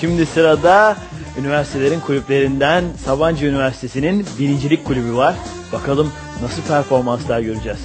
Şimdi sırada üniversitelerin kulüplerinden Sabancı Üniversitesi'nin birincilik kulübü var. Bakalım nasıl performanslar göreceğiz.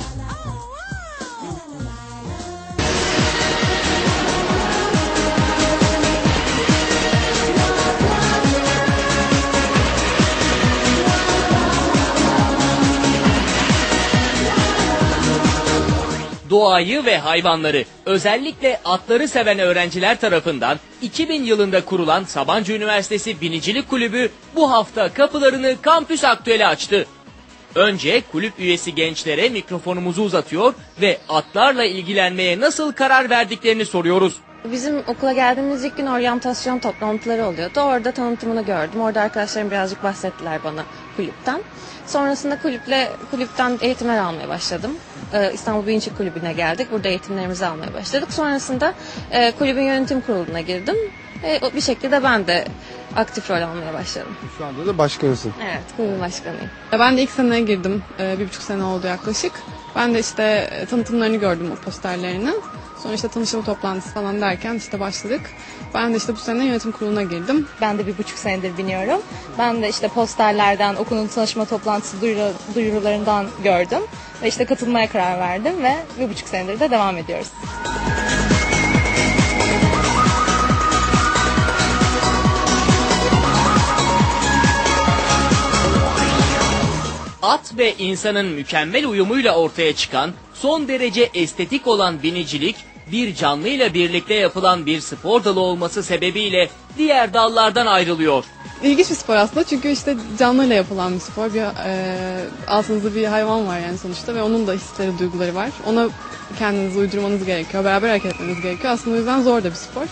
Doğayı ve hayvanları, özellikle atları seven öğrenciler tarafından 2000 yılında kurulan Sabancı Üniversitesi Binicilik Kulübü bu hafta kapılarını Kampüs Aktüel'e açtı. Önce kulüp üyesi gençlere mikrofonumuzu uzatıyor ve atlarla ilgilenmeye nasıl karar verdiklerini soruyoruz. Bizim okula geldiğimiz ilk gün oryantasyon toplantıları oluyordu. Orada tanıtımını gördüm. Orada arkadaşlarım birazcık bahsettiler bana kulüpten. Sonrasında kulüple kulüpten eğitimler almaya başladım. Ee, İstanbul Bilinçlik Kulübü'ne geldik. Burada eğitimlerimizi almaya başladık. Sonrasında e, kulübün yönetim kuruluna girdim. E, o- bir şekilde ben de aktif rol almaya başladım. Şu anda da başkanısın. Evet, kulübün başkanıyım. Ben de ilk seneye girdim. Ee, bir buçuk sene oldu yaklaşık. Ben de işte e, tanıtımlarını gördüm o posterlerini. Sonra işte tanışma toplantısı falan derken işte başladık. Ben de işte bu sene yönetim kuruluna girdim. Ben de bir buçuk senedir biniyorum. Ben de işte posterlerden, okulun tanışma toplantısı duyuru- duyurularından gördüm. Ve işte katılmaya karar verdim ve bir buçuk senedir de devam ediyoruz. At ve insanın mükemmel uyumuyla ortaya çıkan, son derece estetik olan binicilik, bir canlıyla birlikte yapılan bir spor dalı olması sebebiyle diğer dallardan ayrılıyor. İlginç bir spor aslında çünkü işte canlıyla yapılan bir spor. Bir e, altınızda bir hayvan var yani sonuçta ve onun da hisleri, duyguları var. Ona kendinizi uydurmanız gerekiyor. Beraber hareket etmeniz gerekiyor. Aslında o yüzden zor da bir spor.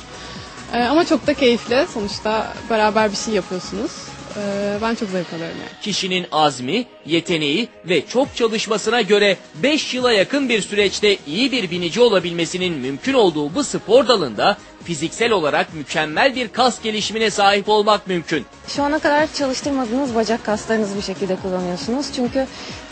E, ama çok da keyifli. Sonuçta beraber bir şey yapıyorsunuz. E, ben çok zevk alıyorum yani. Kişinin azmi, yeteneği ve çok çalışmasına göre 5 yıla yakın bir süreçte iyi bir binici olabilmesinin mümkün olduğu bu spor dalında fiziksel olarak mükemmel bir kas gelişimine sahip olmak mümkün. Şu ana kadar çalıştırmadığınız bacak kaslarınızı bir şekilde kullanıyorsunuz. Çünkü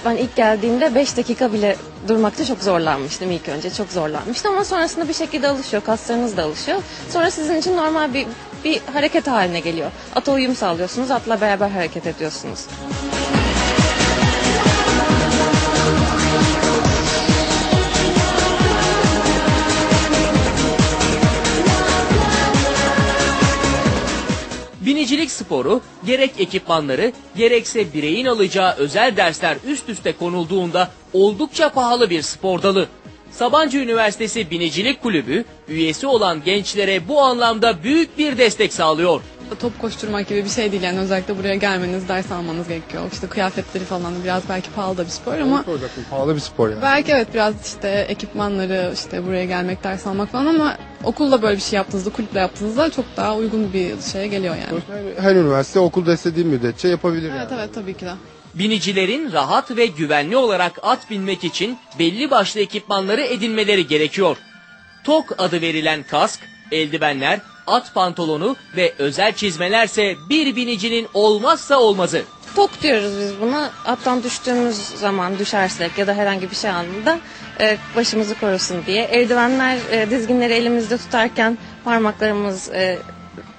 ben ilk geldiğimde 5 dakika bile durmakta çok zorlanmıştım ilk önce. Çok zorlanmıştım ama sonrasında bir şekilde alışıyor. Kaslarınız da alışıyor. Sonra sizin için normal bir bir hareket haline geliyor. Ata uyum sağlıyorsunuz. Atla beraber hareket ediyorsunuz. Binicilik sporu gerek ekipmanları gerekse bireyin alacağı özel dersler üst üste konulduğunda oldukça pahalı bir spor dalı. Sabancı Üniversitesi Binicilik Kulübü üyesi olan gençlere bu anlamda büyük bir destek sağlıyor. Top koşturmak gibi bir şey değil yani özellikle buraya gelmeniz, ders almanız gerekiyor. İşte kıyafetleri falan biraz belki pahalı da bir spor ama Soracaktım, pahalı bir spor yani. Belki evet biraz işte ekipmanları işte buraya gelmek ders almak falan ama okulla böyle bir şey yaptığınızda kulüple yaptığınızda çok daha uygun bir şeye geliyor yani. Her, her üniversite okulda istediği müddetçe yapabilir Evet yani. evet tabii ki de. Binicilerin rahat ve güvenli olarak at binmek için belli başlı ekipmanları edinmeleri gerekiyor. TOK adı verilen kask, eldivenler, at pantolonu ve özel çizmelerse bir binicinin olmazsa olmazı. Tok diyoruz biz buna. Attan düştüğümüz zaman düşersek ya da herhangi bir şey anında e, başımızı korusun diye. Eldivenler e, dizginleri elimizde tutarken parmaklarımız e,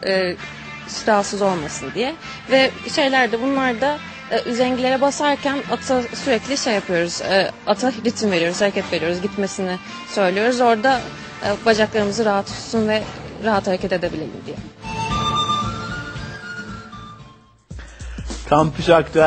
e, rahatsız olmasın diye. Ve şeyler de bunlar da e, üzengilere basarken ata sürekli şey yapıyoruz. E, ata ritim veriyoruz, hareket veriyoruz, gitmesini söylüyoruz. Orada e, bacaklarımızı rahat tutsun ve rahat hareket edebilelim diye. Kampüs Aktüel